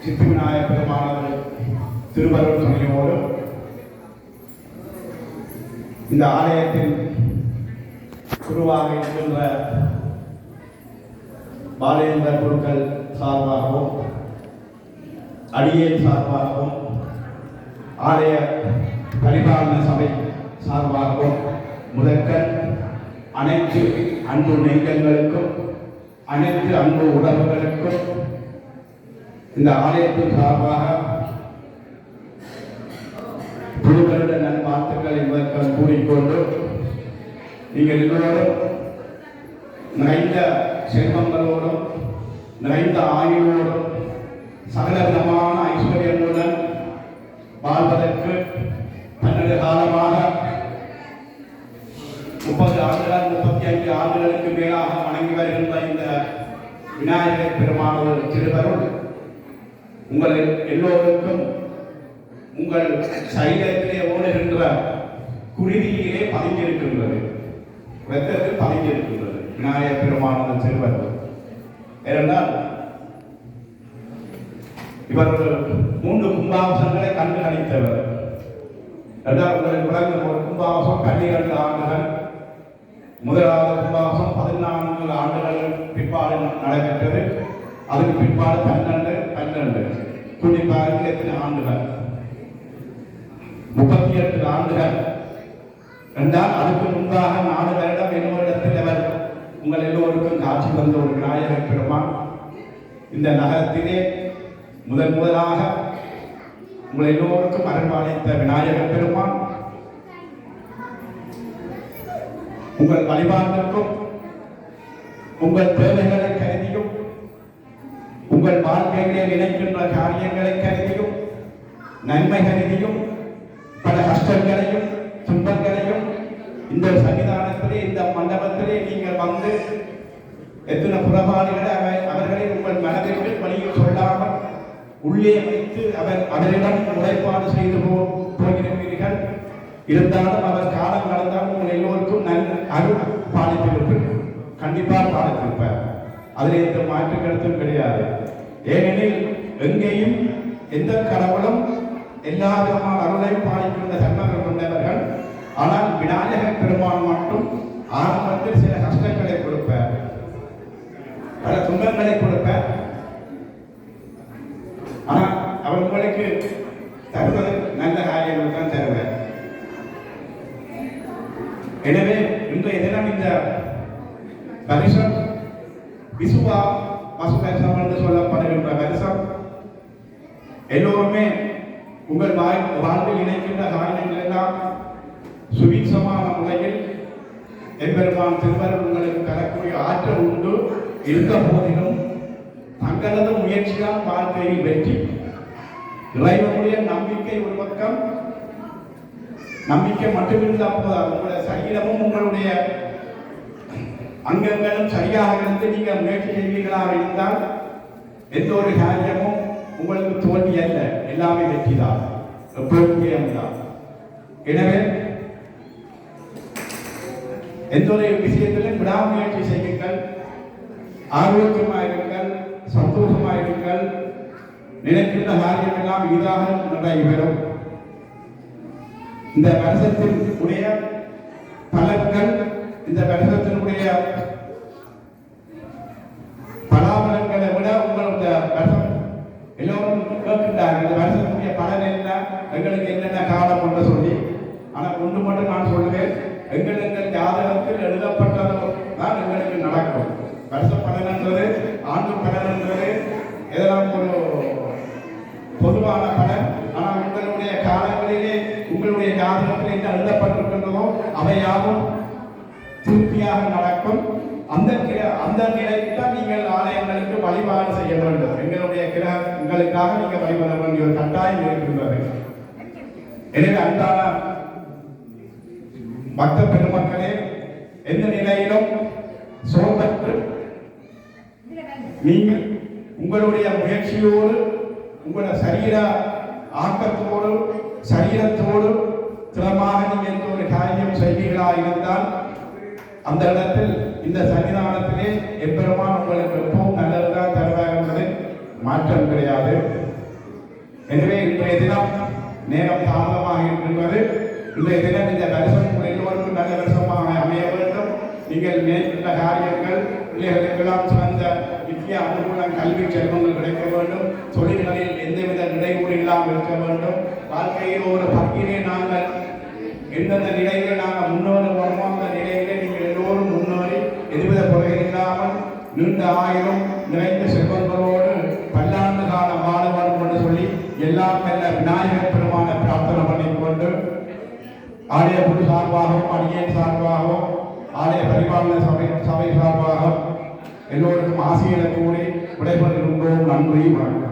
சித்தி விநாயக பெருமானது திருவருள் துணையோடு இந்த ஆலயத்தின் குருவாக இருக்கின்ற பாலேந்திர குருக்கள் சார்பாகவும் அடியேன் சார்பாகவும் ஆலய பரிபாலன சபை சார்பாகவும் முதற்கண் அனைத்து அன்பு நெஞ்சங்களுக்கும் அனைத்து அன்பு உறவுகளுக்கும் இந்த ஆலயத்தின் சார்பாக குழுக்களுட நல்வாழ்த்துக்கள் என்பதற்கு கூறிக்கொண்டு நீங்கள் எல்லோரும் நிறைந்த செல்வங்களோடும் நிறைந்த ஆயுளோடும் சகல விதமான ஐஸ்வர்யங்களுடன் வாழ்வதற்கு பன்னெண்டு காலமாக முப்பது ஆண்டுகள் முப்பத்தி ஐந்து ஆண்டுகளுக்கு மேலாக வணங்கி வருகின்ற இந்த விநாயகர் பெருமானவர் திருவருள் உங்கள் எல்லோருக்கும் உங்கள் சரீரத்திலே ஓடுகின்ற குருதியிலே பதிந்திருக்கின்றது வெத்தத்தில் பதிந்திருக்கின்றது விநாயகர் பெருமானவர் திருவருள். ஏனென்றால் இவர் மூன்று கும்பாவசங்களை கண்டு கணித்தவர் இரண்டாவது உங்களுக்கு ஒரு கும்பாவசம் பன்னிரண்டு ஆண்டுகள். முதலாவது கும்பாசம் பதினான்கு ஆண்டுகள் பிற்பாடு நடைபெற்றது. அதுக்கு பிற்பாடு பன்னெண்டு பன்னெண்டு. குறிப்பாக எத்தனை ஆண்டுகள்? முப்பத்தி எட்டு ஆண்டுகள். என்றால் அதுக்கு முன்பாக நாலு வருடம் என்னோரிடத்தில் அவர் உங்கள் எல்லோருக்கும் காட்சி வந்த ஒரு விநாயகர் பெருமான். இந்த நகரத்திலே முதன் முதலாக உங்கள் எல்லோருக்கும் அருள்பாலித்த விநாயகர் பெருமான். உங்கள் வழிபாட்டிற்கும் உங்கள் தேவைகளை கருதியும் உங்கள் வாழ்க்கையிலே நினைக்கின்ற காரியங்களை கருதியும் நன்மை கருதியும் பல கஷ்டங்களையும் துன்பங்களையும் இந்த சன்னிதானத்திலே இந்த மண்டபத்திலே நீங்கள் வந்து எத்தனை புறபாடுகளை அவர்களை உங்கள் மனதிற்கு வழியில் சொல்லாமல் உள்ளே வைத்து அவர் அவரிடம் முறைப்பாடு செய்து போகிறீர்கள் இருந்தாலும் அவர் காலம் கடந்தாலும் உங்கள் எல்லோருக்கும் நல் அருள் பாலித்திருப்பீர்கள். கண்டிப்பாக பாலித்திருப்பார். அதில் எந்த மாற்று கருத்தும் கிடையாது. ஏனெனில் எங்கேயும் எந்த கடவுளும் எல்லா விதமான அருளையும் பாலிக்கின்ற தன்மைகள் கொண்டவர்கள். ஆனால் விநாயகர் பெருமான் மட்டும் ஆரம்பத்தில் சில கஷ்டங்களை கொடுப்பார். பல துன்பங்களை கொடுப்பார் ஆனால் அவர் உங்களுக்கு தருவது நல்ல காரியங்கள் தான் தருவார் எனவே இன்றைய தினம் இந்த வருஷம் விசுவா வசு சம்பந்த சொல்ல சொல்லப்படுகின்ற வருஷம் எல்லோருமே உங்கள் வாய் வாழ்வில் இணைக்கின்ற காரியங்கள் எல்லாம் சுபீட்சமான முறையில் எம்பெருமான் திருவருள் உங்களுக்கு தரக்கூடிய ஆற்றல் உண்டு இருந்த போதிலும் தங்களது முயற்சியால் வாழ்க்கையில் வெற்றி இறைவனுடைய நம்பிக்கை ஒரு பக்கம் நம்பிக்கை மட்டுமில்லாமல் உங்களுடைய சரீரமும் உங்களுடைய அங்கங்களும் சரியாக இருந்து நீங்கள் முயற்சி செய்வீர்களாக இருந்தால் எந்த ஒரு காரியமும் உங்களுக்கு தோல்வி அல்ல எல்லாமே வெற்றிதான். எப்போதும் ஜெயம்தான் எனவே எந்த ஒரு விஷயத்திலும் விடாமுயற்சி செய்யுங்கள். ஆரோக்கியமாயிருங்கள். சந்தோஷமாயிருங்கள். நினைக்கின்ற காரியம் எல்லாம் இதாக நடைபெறும். இந்த வருஷத்தின் உடைய பலன்கள் இந்த வருஷத்தினுடைய பலாபலங்களை விட உங்களுடைய வருஷம் எல்லோரும் கேட்கின்றார்கள் இந்த வருஷத்தினுடைய பலன் என்ன? எங்களுக்கு என்னென்ன காலம் என்று சொல்லி. ஆனால் ஒன்று மட்டும் நான் சொல்லுவேன். எங்களுக்கு ஜாதகத்தில் எழுதப்பட்டது தான் எங்களுக்கு நடக்கும். வருஷ பலன் என்றது ஆண்டு பலன் என்றது இதெல்லாம் ஒரு பொதுவான பலன். ஆனால் உங்களுடைய காலங்களிலே உங்களுடைய ஜாதகத்தில் என்ன எழுதப்பட்டிருக்கின்றதோ அவையாவும் திருப்தியாக நடக்கும். அந்த நிலைக்கு தான் நீங்கள் ஆலயங்களுக்கு வழிபாடு செய்ய வேண்டும். எங்களுடைய கிரகங்களுக்காக நீங்கள் வழிபட வேண்டிய ஒரு கட்டாயம் இருக்கின்றது. எனவே அன்றாட பக்த பெருமக்களே எந்த நிலையிலும் சோதற்று நீங்கள் உங்களுடைய முயற்சியோடு உங்களுடைய சரீர ஆக்கத்தோடு சரீரத்தோடு திறமாக நீங்கள் ஒரு காரியம் செய்வீர்களா இருந்தால் அந்த இடத்தில் இந்த சன்னிதானத்திலே எப்பெருமான் உங்களுக்கு எப்பவும் நல்லதுதான் தருவார் என்பது மாற்றம் கிடையாது. எனவே இன்றைய தினம் நேரம் தாமதமாக இருக்கின்றது. இன்றைய தினம் இந்த தரிசனம் எல்லோருக்கும் நல்ல தரிசனமாக அமைய வேண்டும். நீங்கள் மேற்கொண்ட காரியங்கள் பிள்ளைகளுக்கெல்லாம் சிறந்த நித்திய அனுகூலம் கல்வி செல்வங்கள் கிடைக்க வேண்டும். தொழில்களில் எந்தவித இடையூறு இல்லாமல் இருக்க வேண்டும். வாழ்க்கையில் ஒரு பங்கிலே நாங்கள் எந்தெந்த நிலையில் நாங்கள் முன்னோடு போனோமோ நீண்ட ஆயிரம் நிறைந்த செல்வங்களோடு பல்லாண்டு காலம் வாழ வேண்டும் என்று சொல்லி எல்லாம் நல்ல விநாயகர் பெருமான பிரார்த்தனை பண்ணிக்கொண்டு ஆலய குழு சார்பாகவும் அடியேன் சார்பாகவும் ஆலய பரிபாலன சபை சபை சார்பாகவும் எல்லோருக்கும் ஆசிரியரை கூறி விடைபெறுகின்றோம் நன்றி வணக்கம்.